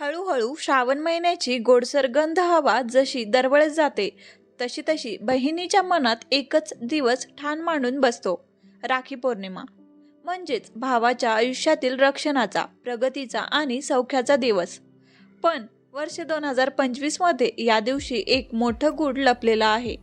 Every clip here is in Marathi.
हळूहळू श्रावण महिन्याची गोडसर गंध हवा जशी दरवळत जाते तशी तशी बहिणीच्या मनात एकच दिवस ठाण मांडून बसतो राखी पौर्णिमा. म्हणजेच भावाच्या आयुष्यातील रक्षणाचा प्रगतीचा आणि सौख्याचा दिवस. पण वर्ष दोन हजार पंचवीसमध्ये या दिवशी एक मोठं गूढ लपलेलं आहे.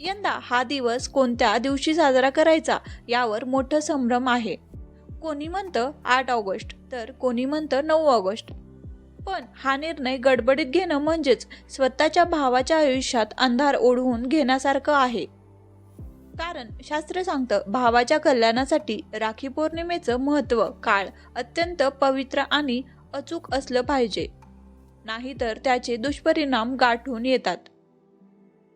यंदा हा दिवस कोणत्या दिवशी साजरा करायचा यावर मोठं संभ्रम आहे. कोणी म्हणतं आठ ऑगस्ट तर कोणी म्हणतं नऊ ऑगस्ट. पण हा निर्णय गडबडीत घेणं म्हणजेच स्वतःच्या भावाच्या आयुष्यात अंधार ओढवून घेण्यासारखं आहे. कारण शास्त्र सांगतं भावाच्या कल्याणासाठी राखी पौर्णिमेचं महत्त्व काळ अत्यंत पवित्र आणि अचूक असलं पाहिजे. नाहीतर त्याचे दुष्परिणाम गाठून येतात.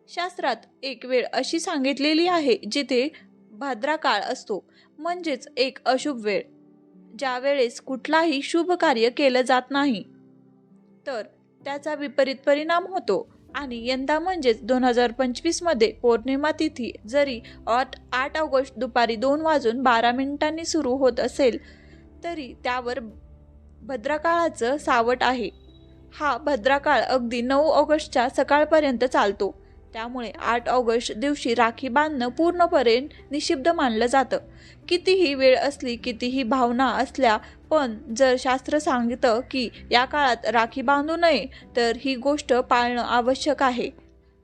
शास्त्रात एक वेळ अशी सांगितलेली आहे जिथे भाद्रा काळ असतो म्हणजेच एक अशुभ वेळ. ज्यावेळेस कुठलाही शुभ कार्य केलं जात नाही. तर त्याचा विपरीत परिणाम होतो. आणि यंदा म्हणजेच दोन हजार पंचवीसमध्ये पौर्णिमा तिथी जरी आठ आठ ऑगस्ट दुपारी दोन वाजून बारा मिनिटांनी सुरू होत असेल तरी त्यावर भद्रकाळाचं सावट आहे. हा भद्राकाळ अगदी नऊ ऑगस्टच्या सकाळपर्यंत चालतो. त्यामुळे आठ ऑगस्ट दिवशी राखी बांधणं पूर्णपणे निषिद्ध मानलं जातं. कितीही वेळ असली कितीही भावना असल्या पण जर शास्त्र सांगतं की या काळात राखी बांधू नये तर ही गोष्ट पाळणं आवश्यक आहे.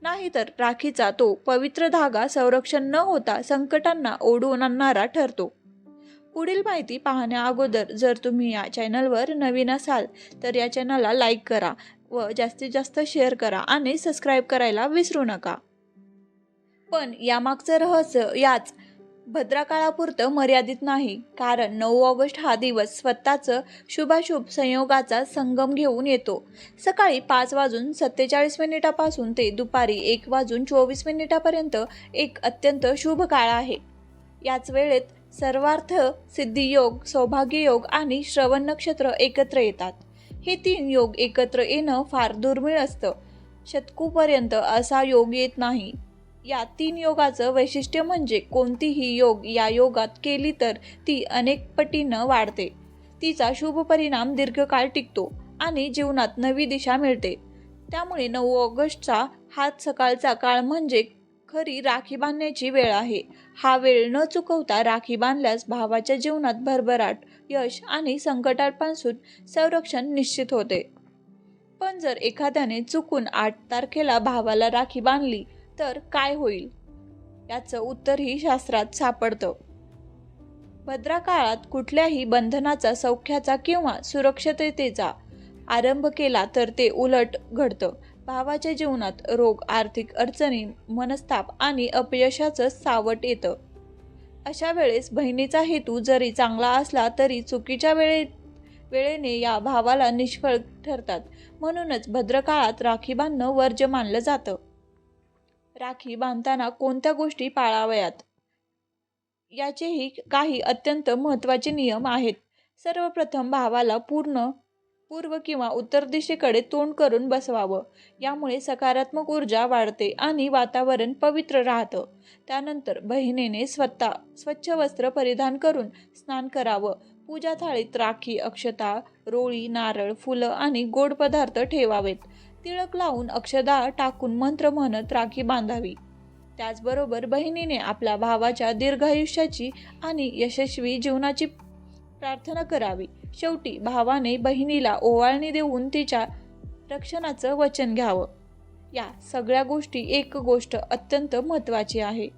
नाहीतर राखीचा तो पवित्र धागा संरक्षण न होता संकटांना ओढून आणणारा ठरतो. पुढील माहिती पाहण्या अगोदर जर तुम्ही या चॅनलवर नवीन असाल तर या चॅनलला लाईक करा व जास्तीत जास्त शेअर करा आणि सबस्क्राईब करायला विसरू नका. पण यामागचं रहस्य याच. भद्राकाळापुरतं मर्यादित नाही कारण नऊ ऑगस्ट हा दिवस स्वतःचं शुभाशुभ संयोगाचा संगम घेऊन येतो. सकाळी पाच वाजून सत्तेचाळीस मिनिटापासून ते दुपारी एक वाजून चोवीस मिनिटापर्यंत एक अत्यंत शुभ काळ आहे. याच वेळेत सर्वार्थ सिद्धियोग सौभाग्ययोग आणि श्रवण नक्षत्र एकत्र येतात. हे तीन योग एकत्र येणं फार दुर्मिळ असतं. शतकूपर्यंत असा योग येत नाही. या तीन योगाचं वैशिष्ट्य म्हणजे कोणतीही योग या योगात केली तर ती अनेक पटीनं वाढते. तिचा शुभ परिणाम दीर्घकाळ टिकतो आणि जीवनात नवी दिशा मिळते. त्यामुळे नऊ ऑगस्टचा हाच सकाळचा काळ म्हणजे खरी राखी बांधण्याची वेळ आहे. हा वेळ न चुकवता राखी बांधल्यास भावाच्या जीवनात भरभराट यश आणि संकटापासून संरक्षण निश्चित होते. पण जर एखाद्याने चुकून आठ तारखेला भावाला राखी बांधली तर काय होईल? याचं उत्तरही शास्त्रात सापडतं. भद्राकाळात कुठल्याही बंधनाचा सौख्याचा किंवा सुरक्षिततेचा आरंभ केला तर ते उलट घडतं. भावाच्या जीवनात रोग आर्थिक अडचणी मनस्ताप आणि अपयशाचं सावट येतं. अशा वेळेस बहिणीचा हेतू जरी चांगला असला तरी चुकीच्या वेळे वेळेने या भावाला निष्फळ ठरतात. म्हणूनच भद्रकाळात राखी बांधणं वर्ज्य मानलं जातं. राखी बांधताना कोणत्या गोष्टी पाळाव्यात? याचेही काही अत्यंत महत्त्वाचे नियम आहेत. सर्वप्रथम भावाला पूर्ण पूर्व किंवा उत्तर दिशेकडे तोंड करून बसवावं. यामुळे सकारात्मक ऊर्जा वाढते आणि वातावरण पवित्र राहतं. त्यानंतर बहिणीने स्वतः स्वच्छ वस्त्र परिधान करून स्नान करावं. पूजा थाळीत राखी अक्षता रोळी नारळ फुलं आणि गोड पदार्थ ठेवावेत. तिळक लावून अक्षदा टाकून मंत्र म्हणत राखी बांधावी. त्याचबरोबर बहिणीने आपल्या भावाच्या दीर्घायुष्याची आणि यशस्वी जीवनाची प्रार्थना करावी. शेवटी भावाने बहिणीला ओवाळणी देऊन तिच्या रक्षणाचं वचन घ्यावं. या सगळ्या गोष्टी एक गोष्ट अत्यंत महत्त्वाची आहे.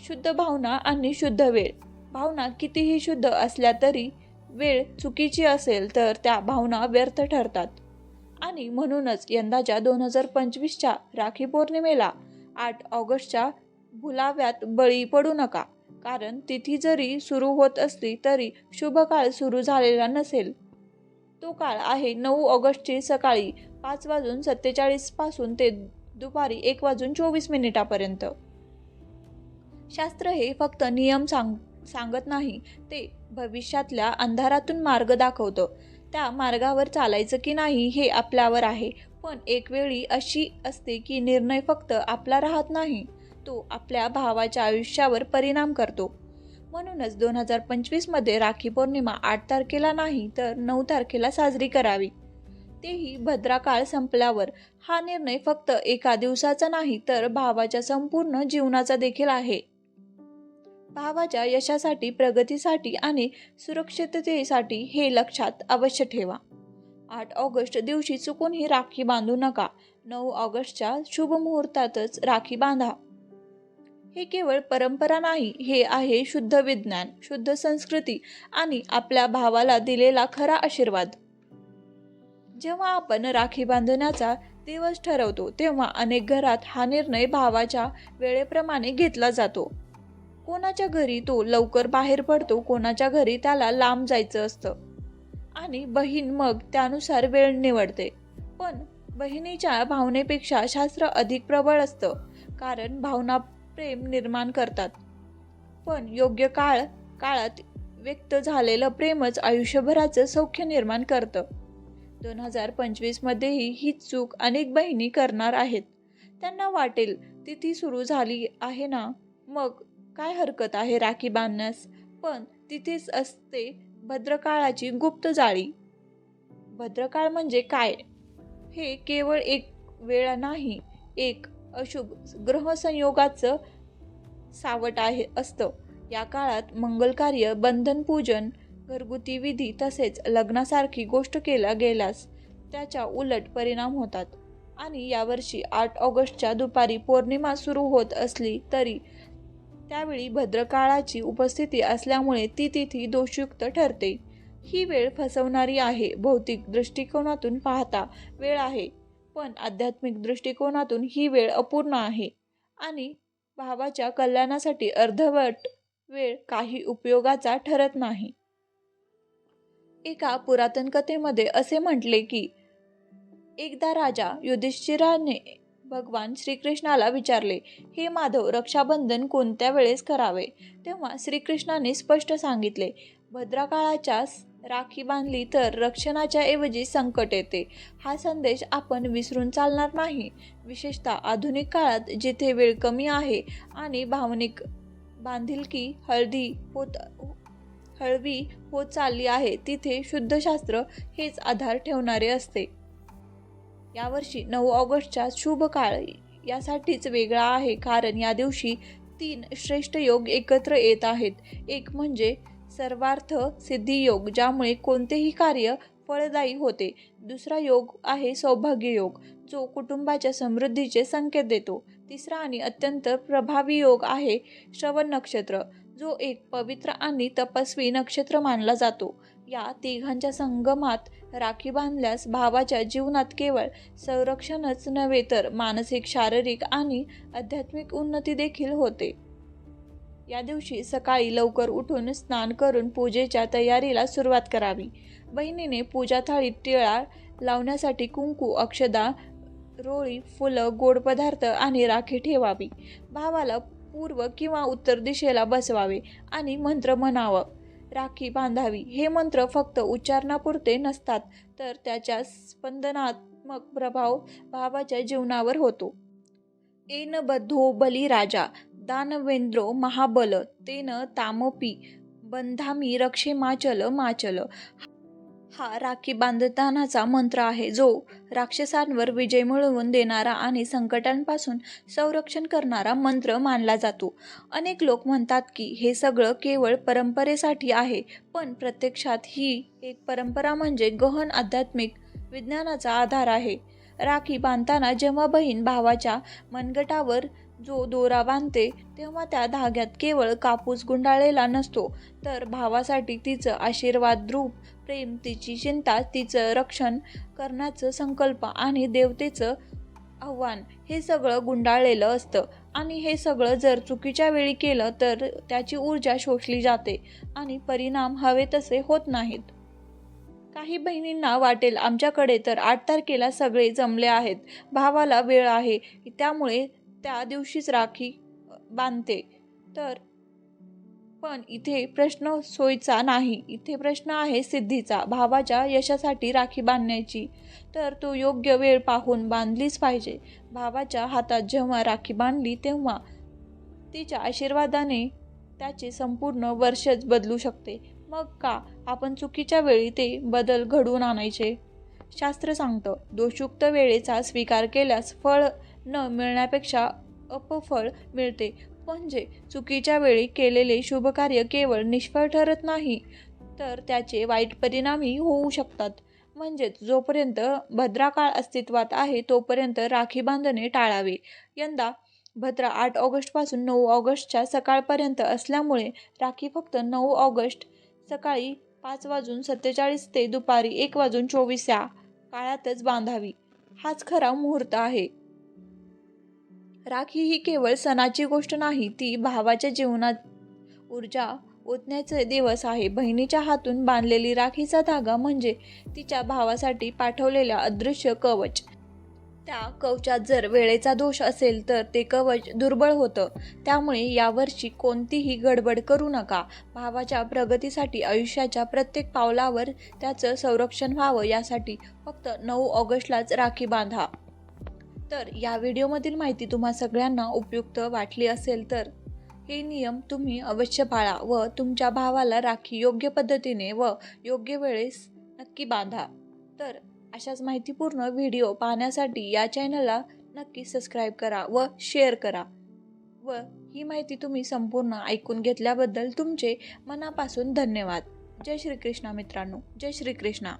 शुद्ध भावना आणि शुद्ध वेळ. भावना कितीही शुद्ध असल्या तरी वेळ चुकीची असेल तर त्या भावना व्यर्थ ठरतात. आणि म्हणूनच यंदाच्या दोन हजार पंचवीसच्या राखी पौर्णिमेला आठ ऑगस्टच्या भुलाव्यात बळी पडू नका. कारण तिथी जरी सुरू होत असली तरी शुभ काळ सुरू झालेला नसेल. तो काळ आहे नऊ ऑगस्टची सकाळी पाच वाजून सत्तेचाळीसपासून ते दुपारी एक वाजून चोवीस मिनिटापर्यंत. शास्त्र हे फक्त नियम सांग सांगत नाही ते भविष्यातल्या अंधारातून मार्ग दाखवतं. त्या मार्गावर चालायचं की नाही हे आपल्यावर आहे पण एक वेळी अशी असते की निर्णय फक्त आपला राहत नाही. तो आपल्या भावाच्या आयुष्यावर परिणाम करतो. म्हणूनच दोन हजार पंचवीसमध्ये राखी पौर्णिमा आठ तारखेला नाही तर नऊ तारखेला साजरी करावी. तेही भद्राकाळ संपल्यावर हा निर्णय फक्त एका दिवसाचा नाही तर भावाच्या संपूर्ण जीवनाचा देखील आहे. भावाच्या यशासाठी प्रगतीसाठी आणि सुरक्षिततेसाठी हे लक्षात अवश्य ठेवा. आठ ऑगस्ट दिवशी चुकूनही राखी बांधू नका. नऊ ऑगस्टच्या शुभ मुहूर्तातच राखी बांधा. हे केवळ परंपरा नाही हे आहे शुद्ध विज्ञान शुद्ध संस्कृती आणि आपल्या भावाला दिलेला खरा आशीर्वाद. जेव्हा आपण राखी बांधण्याचा दिवस ठरवतो तेव्हा अनेक घरात हा निर्णय भावाच्या वेळेप्रमाणे घेतला जातो. कोणाच्या घरी तो लवकर बाहेर पडतो कोणाच्या घरी त्याला लांब जायचं असतं. आणि बहीण मग त्यानुसार वेळ निवडते. पण बहिणीच्या भावनेपेक्षा शास्त्र अधिक प्रबळ असतं कारण भावना प्रेम निर्माण करतात. पण योग्य काळ काळात व्यक्त झालेलं प्रेमच आयुष्यभराचं सौख्य निर्माण करतं. दोन हजार पंचवीसमध्येही ही चूक अनेक बहिणी करणार आहेत. त्यांना वाटेल तिथी सुरू झाली आहे ना? मग काय हरकत आहे राखी बांधण्यास? पण तिथेच असते भद्रकाळाची गुप्त जाळी. भद्रकाळ म्हणजे काय? हे केवळ एक वेळ नाही एक अशुभ ग्रहसंयोगाचं सावट आहे असतं. या काळात मंगलकार्य बंधनपूजन घरगुती विधी तसेच लग्नासारखी गोष्ट केल्या गेल्यास त्याच्या उलट परिणाम होतात. आणि यावर्षी आठ ऑगस्टच्या दुपारी पौर्णिमा सुरू होत असली तरी त्यावेळी भद्रकाळाची उपस्थिती असल्यामुळे ती तिथी दोषयुक्त ठरते. ही वेळ फसवणारी आहे भौतिक दृष्टिकोनातून पाहता वेळ आहे. पण आध्यात्मिक दृष्टिकोनातून ही वेळ अपूर्ण आहे. आणि भावाच्या कल्याणासाठी अर्धवट वेळ काही उपयोगाचा ठरत नाही. एका पुरातन कथेमध्ये असे म्हटले की एकदा राजा युधिष्ठिराने भगवान श्रीकृष्णाला विचारले हे माधव रक्षाबंधन कोणत्या वेळेस करावे? तेव्हा श्रीकृष्णाने स्पष्ट सांगितले भद्राकाळाच्या राखी बांधली तर रक्षणाच्या ऐवजी संकट येते. हा संदेश आपण विसरून चालणार नाही. विशेषतः आधुनिक काळात जिथे वेळ कमी आहे आणि भावनिक बांधिलकी हळदी होत हळवी होत चालली आहे तिथे शुद्धशास्त्र हेच आधार ठेवणारे असते. यावर्षी नऊ ऑगस्टचा शुभ काळ यासाठीच वेगळा आहे कारण या दिवशी तीन श्रेष्ठ योग एकत्र येत आहेत. एक म्हणजे सर्वार्थ सिद्धी योग ज्यामुळे कोणतेही कार्य फळदायी होते. दुसरा योग आहे सौभाग्य योग जो कुटुंबाच्या समृद्धीचे संकेत देतो. तिसरा आणि अत्यंत प्रभावी योग आहे श्रवण नक्षत्र जो एक पवित्र आणि तपस्वी नक्षत्र मानला जातो. या तिघांच्या संगमात राखी बांधल्यास भावाच्या जीवनात केवळ संरक्षणच नव्हे तर मानसिक शारीरिक आणि आध्यात्मिक उन्नती देखील होते. या दिवशी सकाळी लवकर उठून स्नान करून पूजेच्या तयारीला सुरुवात करावी. बहिणीने पूजा थाळीत टिळा लावण्यासाठी कुंकू अक्षदा रोळी फुलं गोड पदार्थ आणि राखी ठेवावी. भावाला पूर्व किंवा उत्तर दिशेला बसवावे आणि मंत्र म्हणावं. राखी बांधावी. हे मंत्र फक्त उच्चारणापुरते नसतात तर त्याच्या स्पंदनात्मक प्रभाव भावाच्या जीवनावर होतो. एन बद्धो बलिराजा दानवेंद्रो महाबल तेन तामपी बंधामी रक्षे माचल माचल. हा राखी बांधतानाचा मंत्र आहे जो राक्षसांवर विजय मिळवून देणारा आणि संकटांपासून संरक्षण करणारा मंत्र मानला जातो. अनेक लोक म्हणतात की हे सगळं केवळ परंपरेसाठी आहे पण प्रत्यक्षात ही एक परंपरा म्हणजे गहन आध्यात्मिक विज्ञानाचा आधार आहे. राखी बांधताना जेव्हा बहीण भावाच्या मनगटावर जो दोरा बांधते तेव्हा त्या धाग्यात केवळ कापूस गुंडाळलेला नसतो. तर भावासाठी तिचं आशीर्वाद रूप प्रेम तिची चिंता तिचं रक्षण करण्याचं संकल्प आणि देवतेचं आव्हान हे सगळं गुंडाळलेलं असतं. आणि हे सगळं जर चुकीच्या वेळी केलं तर त्याची ऊर्जा शोषली जाते आणि परिणाम हवे तसे होत नाहीत. काही बहिणींना वाटेल आमच्याकडे तर आठ तारखेला सगळे जमले आहेत. भावाला वेळ आहे. त्यामुळे त्या दिवशीच राखी बांधते. तर पण इथे प्रश्न सोयीचा नाही. इथे प्रश्न आहे सिद्धीचा भावाच्या यशासाठी राखी बांधण्याची. तर तो योग्य वेळ पाहून बांधलीच पाहिजे. भावाच्या हातात जेव्हा राखी बांधली तेव्हा तिच्या आशीर्वादाने त्याचे संपूर्ण वर्षच बदलू शकते. मग का आपण चुकीच्या वेळी ते बदल घडवून आणायचे? शास्त्र सांगतं दोषयुक्त वेळेचा स्वीकार केल्यास फळ न मिळण्यापेक्षा अपफळ मिळते. म्हणजे चुकीच्या वेळी केलेले शुभकार्य केवळ निष्फळ ठरत नाही तर त्याचे वाईट परिणामही होऊ शकतात. म्हणजेच जोपर्यंत भद्राकाळ अस्तित्वात आहे तोपर्यंत राखी बांधणे टाळावे. यंदा भद्रा आठ ऑगस्टपासून नऊ ऑगस्टच्या सकाळपर्यंत असल्यामुळे राखी फक्त नऊ ऑगस्ट सकाळी पाच वाजून सत्तेचाळीस ते दुपारी एक वाजून चोवीस या काळातच बांधावी. हाच खरा मुहूर्त आहे. राखी ही केवळ सणाची गोष्ट नाही ती भावाच्या जीवनात ऊर्जा ओतण्याचे दिवस आहे. बहिणीच्या हातून बांधलेली राखीचा धागा म्हणजे तिच्या भावासाठी पाठवलेल्या अदृश्य कवच. त्या कवचात जर वेळेचा दोष असेल तर ते कवच दुर्बळ होतं. त्यामुळे यावर्षी कोणतीही गडबड करू नका. भावाच्या प्रगतीसाठी आयुष्याच्या प्रत्येक पावलावर त्याचं संरक्षण व्हावं. यासाठी फक्त नऊ ऑगस्टलाच राखी बांधा. तर या व्हिडिओमधील माहिती तुम्हा सगळ्यांना उपयुक्त वाटली असेल तर हे नियम तुम्ही अवश्य पाळा व तुमच्या भावाला राखी योग्य पद्धतीने व योग्य वेळेस नक्की बांधा. तर अशाच माहितीपूर्ण व्हिडिओ पाहण्यासाठी या चॅनलला नक्की सबस्क्राईब करा व शेअर करा व ही माहिती तुम्ही संपूर्ण ऐकून घेतल्याबद्दल तुमचे मनापासून धन्यवाद. जय श्रीकृष्णा मित्रांनो. जय श्रीकृष्णा.